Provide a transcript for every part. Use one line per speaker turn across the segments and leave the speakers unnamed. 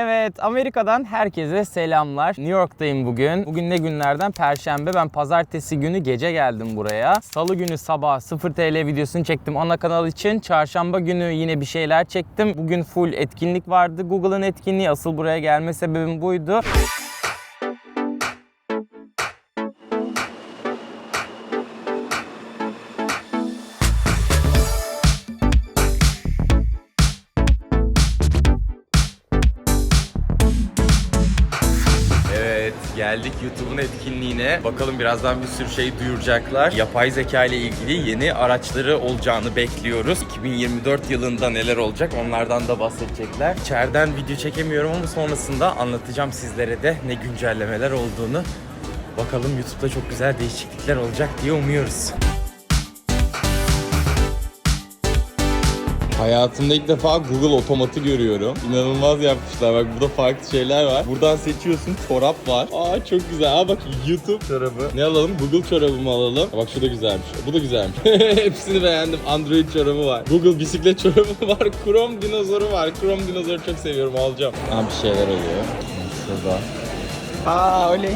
Evet, Amerika'dan herkese selamlar. New York'tayım bugün. Bugün ne günlerden? Perşembe. Ben pazartesi günü gece geldim buraya. Salı günü sabah 0 TL videosunu çektim ana kanal için. Çarşamba günü yine bir şeyler çektim. Bugün full etkinlik vardı. Google'ın etkinliği. Asıl buraya gelme sebebim buydu. YouTube'un etkinliğine. Bakalım birazdan bir sürü şey duyuracaklar. Yapay zeka ile ilgili yeni araçları olacağını bekliyoruz. 2024 yılında neler olacak onlardan da bahsedecekler. İçeriden video çekemiyorum ama sonrasında anlatacağım sizlere de ne güncellemeler olduğunu. Bakalım YouTube'da çok güzel değişiklikler olacak diye umuyoruz.
Hayatımda ilk defa Google otomatı görüyorum. İnanılmaz yapmışlar. Bak burada farklı şeyler var. Buradan seçiyorsun. Çorap var. Aa çok güzel. Aa bak YouTube çorabı. Ne alalım? Google çorabı mı alalım? Bak şu da güzelmiş. Bu da güzelmiş. Hepsini beğendim. Android çorabı var. Google bisiklet çorabı var. Chrome dinozoru var. Chrome dinozoru çok seviyorum. Alacağım. Aa bir şeyler oluyor. Şurada. Aa oley.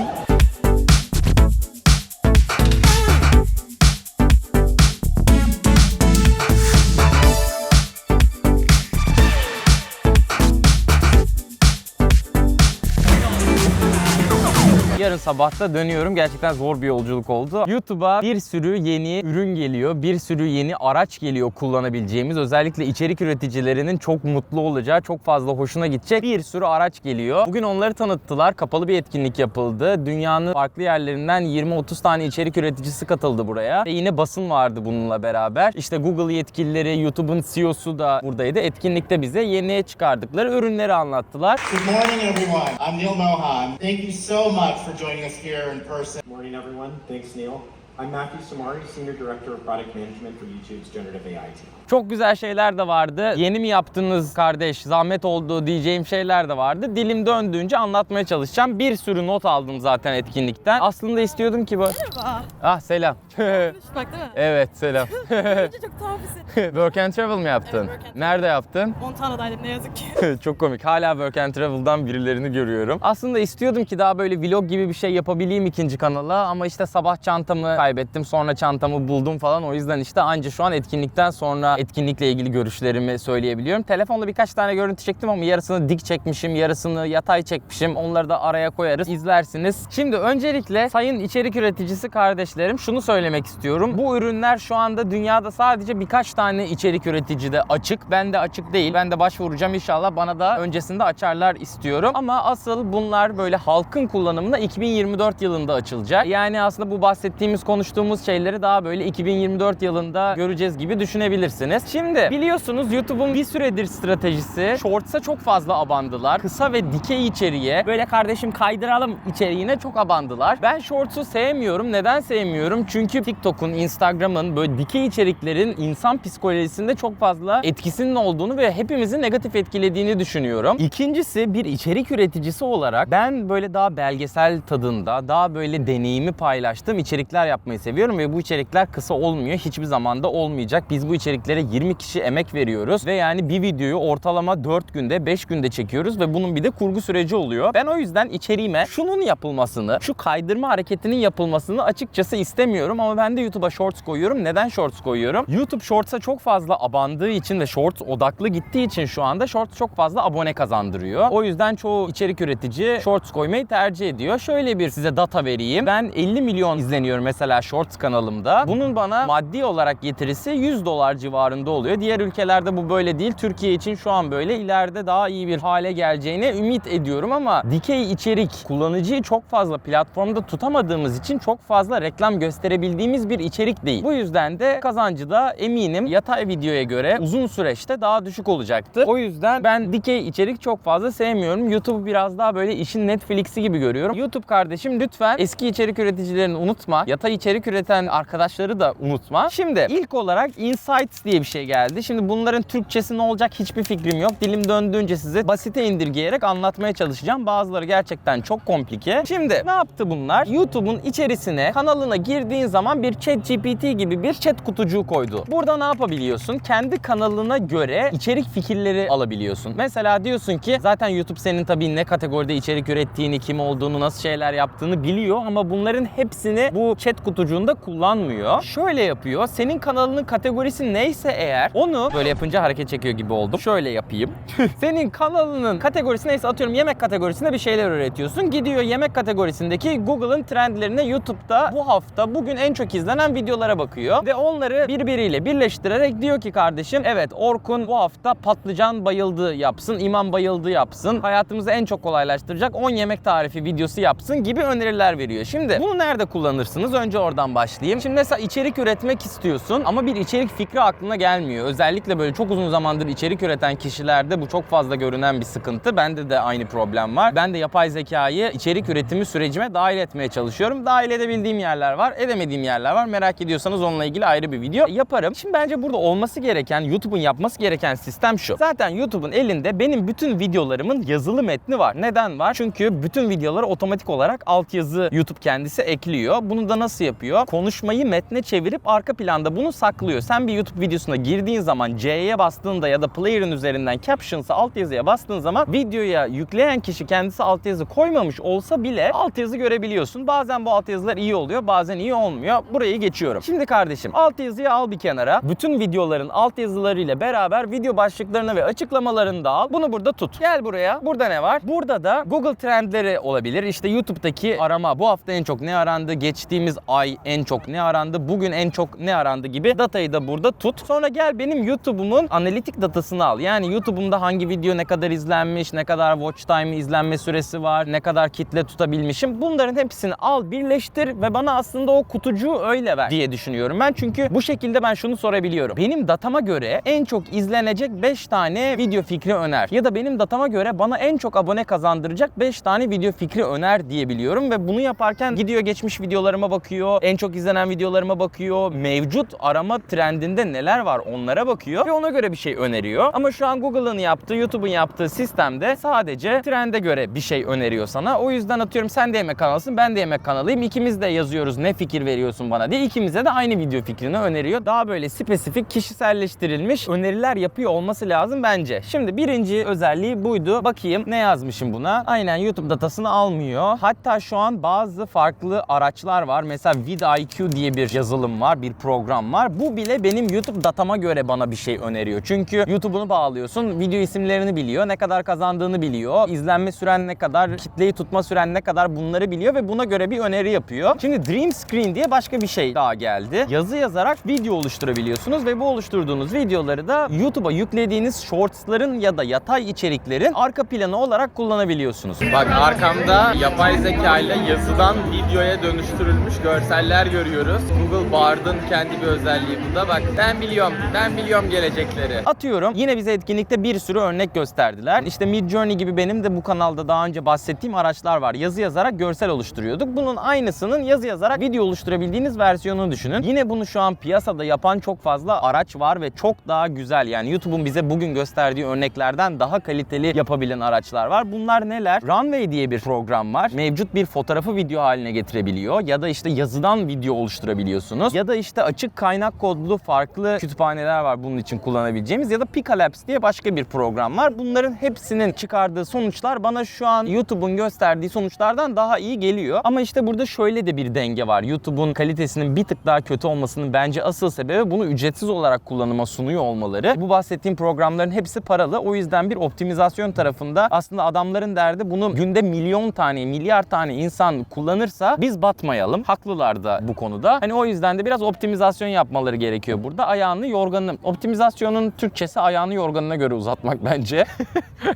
Sabahta dönüyorum. Gerçekten zor bir yolculuk oldu. YouTube'a bir sürü yeni ürün geliyor. Bir sürü yeni araç geliyor kullanabileceğimiz. Özellikle içerik üreticilerinin çok mutlu olacağı, çok fazla hoşuna gidecek bir sürü araç geliyor. Bugün onları tanıttılar. Kapalı bir etkinlik yapıldı. Dünyanın farklı yerlerinden 20-30 tane içerik üreticisi katıldı buraya. Ve yine basın vardı bununla beraber. İşte Google yetkilileri, YouTube'un CEO'su da buradaydı. Etkinlikte bize yeni çıkardıkları ürünleri anlattılar.
Good morning, everyone. I'm Neil Mohan. Thank you so much for joining us here in person.
Morning, everyone. Thanks, Neil. I'm Matthew Samari, Senior Director of Product Management for YouTube's Generative AI team.
Çok güzel şeyler de vardı. Yeni mi yaptınız kardeş, zahmet oldu diyeceğim şeyler de vardı. Dilim döndüğünce anlatmaya çalışacağım. Bir sürü not aldım zaten etkinlikten. Aslında istiyordum ki bu...
Merhaba.
Ah selam.
Konuşmak değil mi?
evet selam.
Önce çok tuhafısın.
Work and Travel mi yaptın?
Evet, Work and
Nerede yaptın?
Montana'daydım ne yazık ki.
Çok komik. Hala Work and Travel'dan birilerini görüyorum. Aslında istiyordum ki daha böyle vlog gibi bir şey yapabileyim ikinci kanala ama işte sabah çantamı kaybettim sonra çantamı buldum falan. O yüzden işte anca şu an etkinlikten sonra etkinlikle ilgili görüşlerimi söyleyebiliyorum. Telefonda birkaç tane görüntü çektim ama yarısını dik çekmişim, yarısını yatay çekmişim. Onları da araya koyarız. izlersiniz. Şimdi öncelikle sayın içerik üreticisi kardeşlerim şunu söylemek istiyorum. Bu ürünler şu anda dünyada sadece birkaç tane içerik üreticide açık. Ben de açık değil. Ben de başvuracağım inşallah bana da öncesinde açarlar istiyorum. Ama asıl bunlar böyle halkın kullanımına 2024 yılında açılacak. Yani aslında bu bahsettiğimiz konuştuğumuz şeyleri daha böyle 2024 yılında göreceğiz gibi düşünebilirsiniz. Şimdi biliyorsunuz YouTube'un bir süredir stratejisi Shorts'a çok fazla abandılar. Kısa ve dikey içeriğe böyle kardeşim kaydıralım içeriğine çok abandılar. Ben Shorts'u sevmiyorum. Neden sevmiyorum? Çünkü TikTok'un, Instagram'ın böyle dikey içeriklerin insan psikolojisinde çok fazla etkisinin olduğunu ve hepimizi negatif etkilediğini düşünüyorum. İkincisi bir içerik üreticisi olarak ben böyle daha belgesel tadında, daha böyle deneyimi paylaştığım içerikler yapmayı seviyorum ve bu içerikler kısa olmuyor. Hiçbir zaman da olmayacak. Biz bu içeriklere 20 kişi emek veriyoruz ve yani bir videoyu ortalama 4 günde, 5 günde çekiyoruz ve bunun bir de kurgu süreci oluyor. Ben o yüzden içeriğime şunun yapılmasını, şu kaydırma hareketinin yapılmasını açıkçası istemiyorum ama ben de YouTube'a Shorts koyuyorum. Neden Shorts koyuyorum? YouTube Shorts'a çok fazla abandığı için ve Shorts odaklı gittiği için şu anda Shorts çok fazla abone kazandırıyor. O yüzden çoğu içerik üretici Shorts koymayı tercih ediyor. Şöyle bir size data vereyim. Ben 50 milyon izleniyorum mesela Shorts kanalımda. Bunun bana maddi olarak getirisi 100 dolar civarında oluyor. Diğer ülkelerde bu böyle değil. Türkiye için şu an böyle. ileride daha iyi bir hale geleceğine ümit ediyorum ama dikey içerik kullanıcıyı çok fazla platformda tutamadığımız için çok fazla reklam gösterebildiğimiz bir içerik değil. Bu yüzden de kazancı da eminim yatay videoya göre uzun süreçte daha düşük olacaktır. O yüzden ben dikey içerik çok fazla sevmiyorum. YouTube'u biraz daha böyle işin Netflix'i gibi görüyorum. YouTube kardeşim lütfen eski içerik üreticilerini unutma. Yatay içerik üreten arkadaşları da unutma. Şimdi ilk olarak Insights diye bir şey geldi. Şimdi bunların Türkçesi ne olacak hiçbir fikrim yok. Dilim döndüğünce size basite indirgeyerek anlatmaya çalışacağım. Bazıları gerçekten çok komplike. Şimdi ne yaptı bunlar? YouTube'un içerisine kanalına girdiğin zaman bir chat GPT gibi bir chat kutucuğu koydu. Burada ne yapabiliyorsun? Kendi kanalına göre içerik fikirleri alabiliyorsun. Mesela diyorsun ki zaten YouTube senin tabii ne kategoride içerik ürettiğini, kim olduğunu, nasıl şeyler yaptığını biliyor ama bunların hepsini bu chat kutucuğunda kullanmıyor. Şöyle yapıyor. Senin kanalının kategorisi neyse eğer onu böyle yapınca hareket çekiyor gibi oldum. Şöyle yapayım. senin kanalının kategorisi neyse atıyorum yemek kategorisinde bir şeyler üretiyorsun. Gidiyor yemek kategorisindeki Google'ın trendlerine YouTube'da bu hafta bugün en çok izlenen videolara bakıyor ve onları birbiriyle birleştirerek diyor ki kardeşim evet Orkun bu hafta patlıcan bayıldı yapsın, imam bayıldı yapsın, hayatımızı en çok kolaylaştıracak 10 yemek tarifi videosu yapsın gibi öneriler veriyor. Şimdi bunu nerede kullanırsınız? Önce oradan başlayayım. Şimdi mesela içerik üretmek istiyorsun ama bir içerik fikri aklına gelmiyor. Özellikle böyle çok uzun zamandır içerik üreten kişilerde bu çok fazla görünen bir sıkıntı. Bende de aynı problem var. Ben de yapay zekayı içerik üretimi sürecime dahil etmeye çalışıyorum. Dahil edebildiğim yerler var, edemediğim yerler var. Merak ediyorsanız onunla ilgili ayrı bir video yaparım. Şimdi bence burada olması gereken, YouTube'un yapması gereken sistem şu. Zaten YouTube'un elinde benim bütün videolarımın yazılı metni var. Neden var? Çünkü bütün videoları otomatik olarak altyazı YouTube kendisi ekliyor. Bunu da nasıl yapıyor? Konuşmayı metne çevirip arka planda bunu saklıyor. Sen bir YouTube videosuna girdiğin zaman C'ye bastığında ya da player'ın üzerinden captions'a altyazıya bastığın zaman videoya yükleyen kişi kendisi altyazı koymamış olsa bile altyazı görebiliyorsun. Bazen bu altyazılar iyi oluyor, bazen iyi olmuyor. Burayı geçiyorum. Şimdi kardeşim altyazıyı al bir kenara. Bütün videoların altyazılarıyla beraber video başlıklarını ve açıklamalarını da al. Bunu burada tut. Gel buraya. Burada ne var? Burada da Google trendleri olabilir. İşte YouTube'daki arama bu hafta en çok ne arandı, geçtiğimiz ay en çok ne arandı, bugün en çok ne arandı gibi datayı da burada tut. Sonra gel benim YouTube'umun analitik datasını al. Yani YouTube'umda hangi video ne kadar izlenmiş, ne kadar watch time izlenme süresi var, ne kadar kitle tutabilmişim. Bunların hepsini al, birleştir ve bana aslında o kutucuğu öyle ver diye düşünüyorum ben. Çünkü bu şekilde ben şunu sorabiliyorum. Benim datama göre en çok izlenecek 5 tane video fikri öner. Ya da benim datama göre bana en çok abone kazandıracak 5 tane video fikri öner diyebiliyorum ve bunu yaparken gidiyor geçmiş videolarıma bakıyor, en çok izlenen videolarıma bakıyor, mevcut arama trendinde neler var onlara bakıyor ve ona göre bir şey öneriyor. Ama şu an Google'ın yaptığı, YouTube'un yaptığı sistemde sadece trende göre bir şey öneriyor sana. O yüzden atıyorum sen de yemek kanalısın, ben de yemek kanalıyım. İkimiz de yazıyoruz ne fikir veriyorsun bana diye. İkimize de aynı video fikrini öneriyor. Daha böyle spesifik, kişiselleştirilmiş öneriler yapıyor olması lazım bence. Şimdi birinci özelliği buydu. Bakayım ne yazmışım buna. Aynen YouTube datasını almıyor. Hatta şu an bazı farklı araçlar var. Mesela vidIQ diye bir yazılım var, bir program var. Bu bile benim YouTube datama göre bana bir şey öneriyor. Çünkü YouTube'unu bağlıyorsun, video isimlerini biliyor, ne kadar kazandığını biliyor, izlenme süren ne kadar, kitleyi tutma süren ne kadar bunları biliyor ve buna göre bir öneri yapıyor. Şimdi Dream Screen diye başka bir şey daha geldi. Yazı yazarak video oluşturabiliyorsunuz ve bu oluşturduğunuz videoları da YouTube'a yüklediğiniz shortsların ya da yatay içeriklerin arka planı olarak kullanabiliyorsunuz. Bak arkamda yapay zeka ile yazıdan videoya dönüştürülmüş görseller görüyoruz. Google Bard'ın kendi bir özelliği bu da. Bak ben biliyorum, ben biliyorum gelecekleri. Atıyorum yine bize etkinlikte bir sürü örnek gösterdiler. İşte Midjourney gibi benim de bu kanalda daha önce bahsettiğim araçlar var. Yazı yazarak görsel oluşturuyorduk. Bunun aynısının yazı yazarak video oluşturabildiğiniz versiyonunu düşünün. Yine bunu şu an piyasada yapan çok fazla araç var ve çok daha güzel. Yani YouTube'un bize bugün gösterdiği örneklerden daha kaliteli yapabilen araçlar var. Bunlar neler? Runway diye bir program var. Mevcut bir fotoğrafı video haline getirebiliyor ya da işte yazıdan video oluşturabiliyorsunuz ya da işte açık kaynak kodlu farklı kütüphaneler var bunun için kullanabileceğimiz ya da Picalabs diye başka bir program var. Bunların hepsinin çıkardığı sonuçlar bana şu an YouTube'un gösterdiği sonuçlardan daha iyi geliyor. Ama işte burada şöyle de bir denge var. YouTube'un kalitesinin bir tık daha kötü olmasının bence asıl sebebi bunu ücretsiz olarak kullanıma sunuyor olmaları. Bu bahsettiğim programların hepsi paralı. O yüzden bir optimizasyon tarafında aslında adamların derdi bunu günde milyon tane, milyar tane insan kullanırsa biz batmayalım. Haklılar da bu konuda. Hani o yüzden de biraz optimizasyon yapmaları gerekiyor burada. Ayağını yorganı, optimizasyonun Türkçesi ayağını yorganına göre uzatmak bence.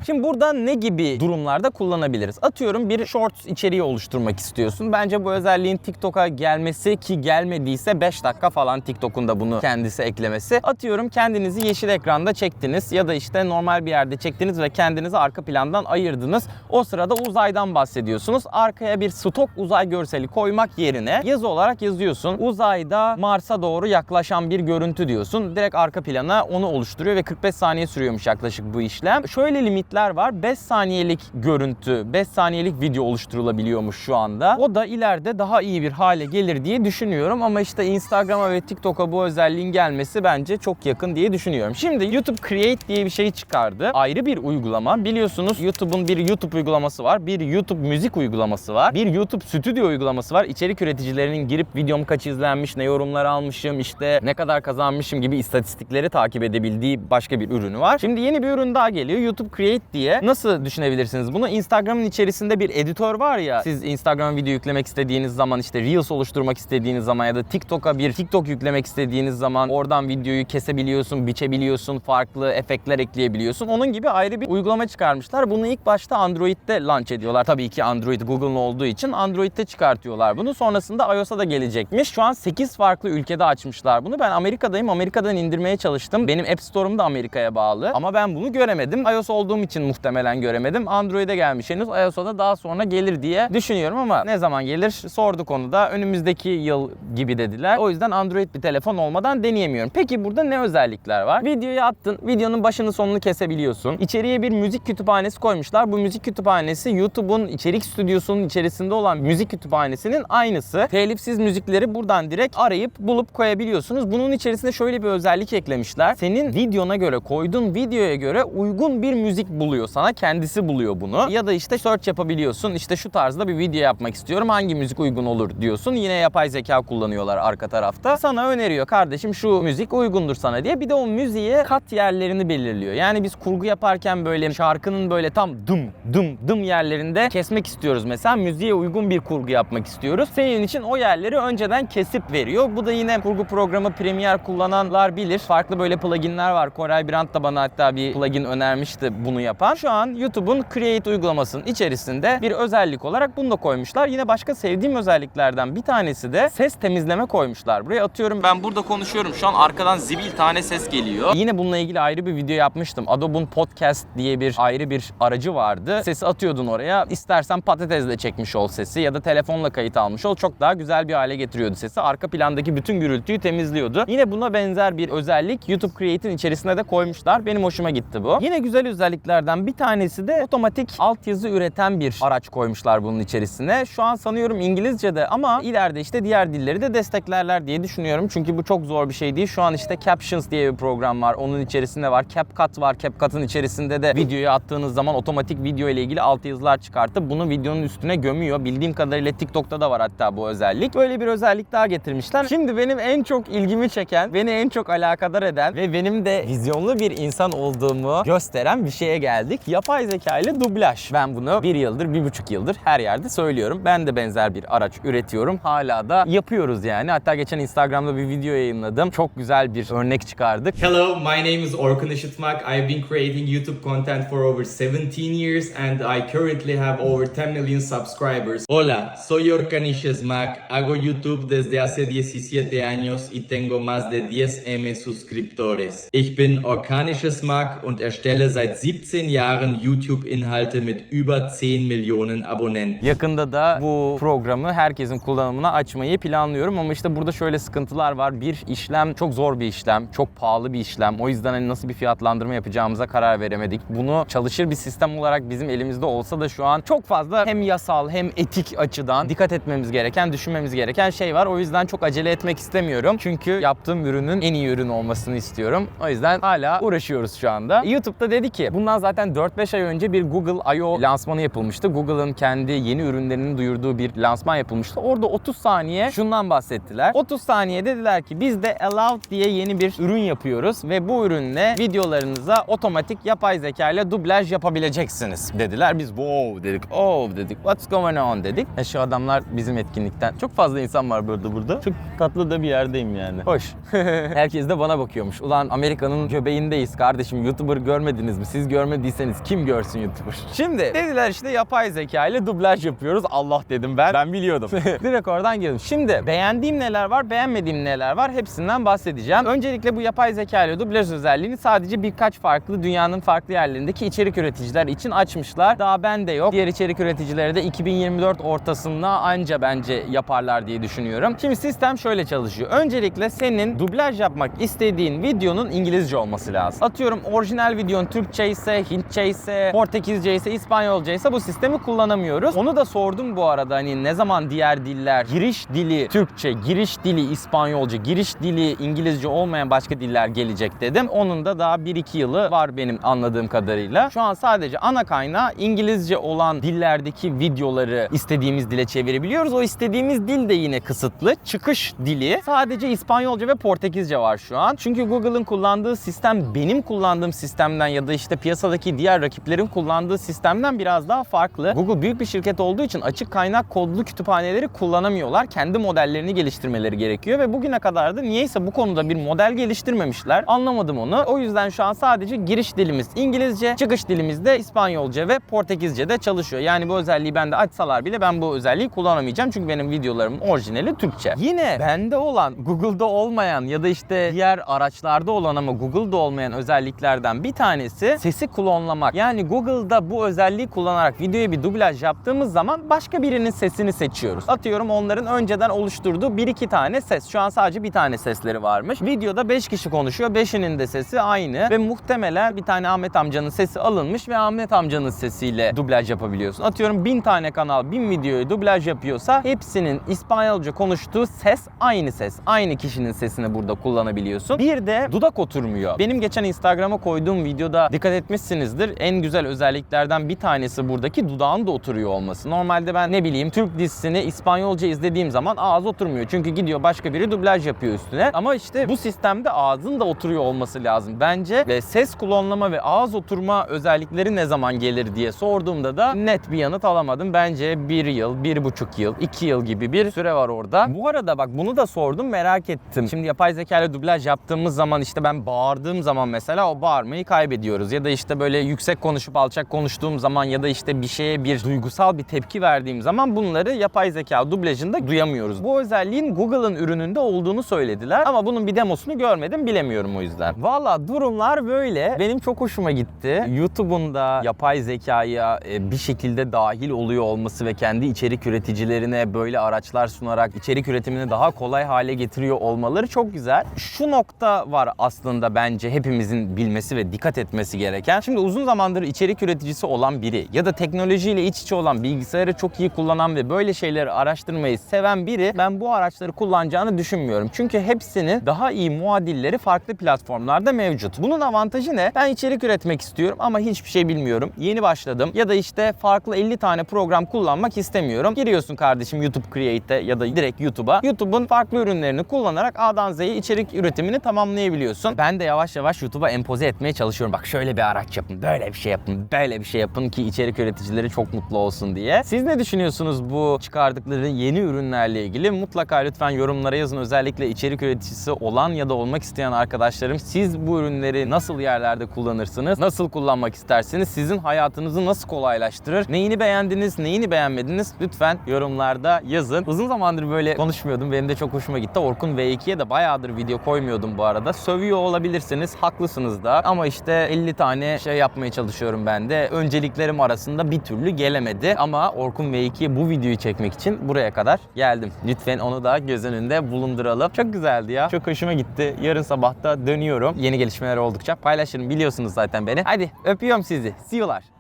Şimdi burada ne gibi durumlarda kullanabiliriz? Atıyorum bir shorts içeriği oluşturmak istiyorsun. Bence bu özelliğin TikTok'a gelmesi ki gelmediyse 5 dakika falan TikTok'un da bunu kendisi eklemesi. Atıyorum kendinizi yeşil ekranda çektiniz ya da işte normal bir yerde çektiniz ve kendinizi arka plandan ayırdınız. O sırada uzaydan bahsediyorsunuz. Arkaya bir stok uzay görseli koymak yerine yazı olarak yazıyorsun. Uzayda Mars'a doğru yaklaşan bir görüntü diyorsun. Direkt arka plana onu oluşturuyor ve 45 saniye sürüyormuş yaklaşık bu işlem. Şöyle limitler var. 5 saniyelik görüntü, 5 saniyelik video oluşturulabiliyormuş şu anda. O da ileride daha iyi bir hale gelir diye düşünüyorum ama işte Instagram'a ve TikTok'a bu özelliğin gelmesi bence çok yakın diye düşünüyorum. Şimdi YouTube Create diye bir şey çıkardı. Ayrı bir uygulama. Biliyorsunuz YouTube'un bir YouTube uygulaması var. Bir YouTube müzik uygulaması var. Bir YouTube stüdyo uygulaması var. İçerik üreticilerinin girip videom kaç izlenmiş, ne yorumlar almışım, işte ne kadar kazanmışım gibi istatistikleri takip edebildiği başka bir ürünü var. Şimdi yeni bir ürün daha geliyor. YouTube Create diye. Nasıl düşünebilirsiniz bunu? Instagram'ın içerisinde bir editör var ya. Siz Instagram video yüklemek istediğiniz zaman işte Reels oluşturmak istediğiniz zaman ya da TikTok'a bir TikTok yüklemek istediğiniz zaman oradan videoyu kesebiliyorsun, biçebiliyorsun, farklı efektler ekleyebiliyorsun. Onun gibi ayrı bir uygulama çıkarmışlar. Bunu ilk başta Android'de launch ediyorlar. Tabii ki Android Google'ın olduğu için Android'de çıkartıyorlar bunu. Sonrasında iOS'a da gelecekmiş. Şu an 8 farklı ülkede açmışlar bunu. Ben Amerika'dayım. Amerika'dan indirmeye çalıştım. Benim App Store'um da Amerika'ya bağlı. Ama ben bunu göremedim. iOS olduğum için muhtemelen göremedim. Android'e gelmiş henüz. iOS'a da daha sonra gelir diye düşünüyorum ama ne zaman gelir sorduk onu da. Önümüzdeki yıl gibi dediler. O yüzden Android bir telefon olmadan deneyemiyorum. Peki burada ne özellikler var? Videoyu attın. Videonun başını sonunu kesebiliyorsun. İçeriye bir müzik kütüphanesi koymuşlar. Bu müzik kütüphanesi YouTube'un içerik stüdyosunun içerisinde olan müzik kütüphanesinin aynısı. Telifsiz müzikleri buradan direkt arayıp bulup koyabiliyorsunuz. Bunun içerisinde şöyle bir özellik eklemişler. Senin videona göre koyduğun videoya göre uygun bir müzik buluyor sana. Kendisi buluyor bunu. Ya da işte search yapabiliyorsun. İşte şu tarzda bir video yapmak istiyorum. Hangi müzik uygun olur diyorsun. Yine yapay zeka kullanıyorlar arka tarafta. Sana öneriyor kardeşim şu müzik uygundur sana diye. Bir de o müziğe kat yerlerini belirliyor. Yani biz kurgu yaparken böyle şarkının böyle tam dım dım dım yerlerinde kesmek istiyoruz mesela. Müziğe uygun bir kurgu yapmak istiyoruz. Senin için o yerleri önceden kesip veriyor. Bu da yine kurgu programı Premiere kullananlar bilir. Farklı böyle pluginler var. Koray Brandt da bana hatta bir plugin önermişti bunu yapan. Şu an YouTube'un Create uygulamasının içerisinde bir özellik olarak bunu da koymuşlar. Yine başka sevdiğim özelliklerden bir tanesi de ses temizleme koymuşlar. Buraya atıyorum ben burada konuşuyorum. Şu an arkadan zibil tane ses geliyor. Yine bununla ilgili ayrı bir video yapmıştım. Adobe'un Podcast diye bir ayrı bir aracı vardı. Sesi atıyordun oraya. İstersen patatesle çekmiş ol sesi ya da telefonla kayıt almış ol. Çok daha güzel bir hale getiriyordu sesi. Arka plandaki bütün gürültüyü temizliyordu. Yine buna benzer bir özellik YouTube Create'in içerisine de koymuşlar. Benim hoşuma gitti bu. Yine güzel özelliklerden bir tanesi de otomatik altyazı üreten bir araç koymuşlar bunun içerisine. Şu an sanıyorum İngilizce'de ama ileride işte diğer dilleri de desteklerler diye düşünüyorum. Çünkü bu çok zor bir şey değil. Şu an işte Captions diye bir program var. Onun içerisinde var. CapCut var. CapCut'ın içerisinde de videoyu attığınız zaman otomatik video ile ilgili altyazılar çıkartıp bunu videonun üstüne gömüyor. Bildiğim kadarıyla TikTok'ta da var hatta bu özellik. Böyle bir özellik daha getirmişler. Şimdi benim en çok ilgimi çeken, beni en çok alakadar eden ve benim de vizyonlu bir insan olduğumu gösteren bir şeye geldik. Yapay zeka ile dublaj. Ben bunu bir yıldır, bir buçuk yıldır her yerde söylüyorum. Ben de benzer bir araç üretiyorum. Hala da yapıyoruz yani. Hatta geçen Instagram'da bir video yayınladım. Çok güzel bir örnek çıkardık.
Hello, my name is Orkun Işıtmak. I've been creating YouTube content for over 17 years and I currently have over 10 million subscribers. Hola, soy Orkun Işıtmak. Hago YouTube desde hace 17 años y tengo más de 10 M suscriptores. Ich bin Orkan Işıtmak und erstelle seit 17 Jahren YouTube-Inhalte mit über 10 Millionen Abonnenten.
Yakında da bu programı herkesin kullanımına açmayı planlıyorum ama işte burada şöyle sıkıntılar var. Bir işlem çok zor bir işlem, çok pahalı bir işlem. O yüzden hani nasıl bir fiyatlandırma yapacağımıza karar veremedik. Bunu çalışır bir sistem olarak bizim elimizde olsa da şu an çok fazla hem yasal hem etik açıdan dikkat etmemiz gereken, düşünmemiz gereken şey var. O yüzden çok acele etmek istemiyorum. Çünkü yaptığım ürünün en iyi ürün olmasını istiyorum. O yüzden hala uğraşıyoruz şu anda. YouTube'da dedi ki bundan zaten 4-5 ay önce bir Google I.O. lansmanı yapılmıştı. Google'ın kendi yeni ürünlerini duyurduğu bir lansman yapılmıştı. Orada 30 saniye şundan bahsettiler. 30 saniye dediler ki biz de Allowed diye yeni bir ürün yapıyoruz ve bu ürünle videolarınıza otomatik yapay zeka ile dublaj yapabileceksiniz dediler. Biz wow dedik, oh dedik, what's going on dedik. E şu adamlar bizim etkinlikten. Çok fazla insan var burada burada. Çok tatlı da bir yerdeyim yani. Hoş. Herkes de bana bakıyormuş. Ulan Amerika'nın göbeğindeyiz kardeşim. YouTuber görmediniz mi? Siz görmediyseniz kim görsün YouTuber? Şimdi dediler işte yapay zeka ile dublaj yapıyoruz. Allah dedim ben. Ben biliyordum. Direkt oradan girdim. Şimdi beğendiğim neler var, beğenmediğim neler var hepsinden bahsedeceğim. Öncelikle bu yapay zeka ile dublaj özelliğini sadece birkaç farklı dünyanın farklı yerlerindeki içerik üreticiler için açmışlar. Daha bende yok. Diğer içerik üreticileri de 2024 ortasında anca bence yapar yaparlar diye düşünüyorum. Şimdi sistem şöyle çalışıyor. Öncelikle senin dublaj yapmak istediğin videonun İngilizce olması lazım. Atıyorum orijinal videon Türkçe ise, Hintçe ise, Portekizce ise, İspanyolca ise bu sistemi kullanamıyoruz. Onu da sordum bu arada hani ne zaman diğer diller giriş dili Türkçe, giriş dili İspanyolca, giriş dili İngilizce olmayan başka diller gelecek dedim. Onun da daha 1-2 yılı var benim anladığım kadarıyla. Şu an sadece ana kaynağı İngilizce olan dillerdeki videoları istediğimiz dile çevirebiliyoruz. O istediğimiz dil de yine kısıtlı. Çıkış dili sadece İspanyolca ve Portekizce var şu an. Çünkü Google'ın kullandığı sistem benim kullandığım sistemden ya da işte piyasadaki diğer rakiplerin kullandığı sistemden biraz daha farklı. Google büyük bir şirket olduğu için açık kaynak kodlu kütüphaneleri kullanamıyorlar. Kendi modellerini geliştirmeleri gerekiyor ve bugüne kadar da niyeyse bu konuda bir model geliştirmemişler. Anlamadım onu. O yüzden şu an sadece giriş dilimiz İngilizce, çıkış dilimiz de İspanyolca ve Portekizce de çalışıyor. Yani bu özelliği bende açsalar bile ben bu özelliği kullanamayacağım. Çünkü benim videolarımın orijinali Türkçe. Yine bende olan, Google'da olmayan ya da işte diğer araçlarda olan ama Google'da olmayan özelliklerden bir tanesi sesi klonlamak. Yani Google'da bu özelliği kullanarak videoya bir dublaj yaptığımız zaman başka birinin sesini seçiyoruz. Atıyorum onların önceden oluşturduğu bir iki tane ses. Şu an sadece bir tane sesleri varmış. Videoda 5 kişi konuşuyor. 5'inin de sesi aynı ve muhtemelen bir tane Ahmet amcanın sesi alınmış ve Ahmet amcanın sesiyle dublaj yapabiliyorsun. Atıyorum 1000 tane kanal 1000 videoyu dublaj yapıyorsa hepsinin İspanyolca konuştuğu ses aynı ses. Aynı kişinin sesini burada kullanabiliyorsun. Bir de dudak oturmuyor. Benim geçen Instagram'a koyduğum videoda dikkat etmişsinizdir. En güzel özelliklerden bir tanesi buradaki dudağın da oturuyor olması. Normalde ben ne bileyim Türk dizisini İspanyolca izlediğim zaman ağız oturmuyor. Çünkü gidiyor başka biri dublaj yapıyor üstüne. Ama işte bu sistemde ağzın da oturuyor olması lazım. Bence ve ses klonlama ve ağız oturma özellikleri ne zaman gelir diye sorduğumda da net bir yanıt alamadım. Bence bir yıl, bir buçuk yıl, iki yıl gibi bir süre var orada. Bu arada bak bunu da sordum merak ettim. Şimdi yapay zeka ile dublaj yaptığımız zaman işte ben bağırdığım zaman mesela o bağırmayı kaybediyoruz. Ya da işte böyle yüksek konuşup alçak konuştuğum zaman ya da işte bir şeye bir duygusal bir tepki verdiğim zaman bunları yapay zeka dublajında duyamıyoruz. Bu özelliğin Google'ın ürününde olduğunu söylediler ama bunun bir demosunu görmedim bilemiyorum o yüzden. Valla durumlar böyle. Benim çok hoşuma gitti. YouTube'un da yapay zekaya e, bir şekilde dahil oluyor olması ve kendi içerik üreticilerine böyle araçlar sunarak içerik üretimini daha kolay hale getiriyor olmaları çok güzel. Şu nokta var aslında bence hepimizin bilmesi ve dikkat etmesi gereken. Şimdi uzun zamandır içerik üreticisi olan biri ya da teknolojiyle iç içe olan, bilgisayarı çok iyi kullanan ve böyle şeyleri araştırmayı seven biri ben bu araçları kullanacağını düşünmüyorum. Çünkü hepsinin daha iyi muadilleri farklı platformlarda mevcut. Bunun avantajı ne? Ben içerik üretmek istiyorum ama hiçbir şey bilmiyorum. Yeni başladım ya da işte farklı 50 tane program kullanmak istemiyorum. Giriyorsun kardeşim YouTube Create'e ya da direkt YouTube'a. YouTube'un farklı ürünlerini kullanarak A'dan Z'ye içerik üretimini tamamlayabiliyorsun. Ben de yavaş yavaş YouTube'a empoze etmeye çalışıyorum. Bak şöyle bir araç yapın, böyle bir şey yapın, böyle bir şey yapın ki içerik üreticileri çok mutlu olsun diye. Siz ne düşünüyorsunuz bu çıkardıkları yeni ürünlerle ilgili? Mutlaka lütfen yorumlara yazın. Özellikle içerik üreticisi olan ya da olmak isteyen arkadaşlarım siz bu ürünleri nasıl yerlerde kullanırsınız? Nasıl kullanmak istersiniz? Sizin hayatınızı nasıl kolaylaştırır? Neyini beğendiniz, neyini beğenmediniz? Lütfen yorumlarda yazın. Uzun zamandır böyle konuşmuyordum. Benim de çok hoşuma gitti. Orkun V2'ye de bayağıdır video koymuyordum bu arada. Sövüyor olabilirsiniz. Haklısınız da. Ama işte 50 tane şey yapmaya çalışıyorum ben de. Önceliklerim arasında bir türlü gelemedi. Ama Orkun V2'ye bu videoyu çekmek için buraya kadar geldim. Lütfen onu da göz önünde bulunduralım. Çok güzeldi ya. Çok hoşuma gitti. Yarın sabah da dönüyorum. Yeni gelişmeler oldukça paylaşırım. Biliyorsunuz zaten beni. Hadi öpüyorum sizi. See you'lar.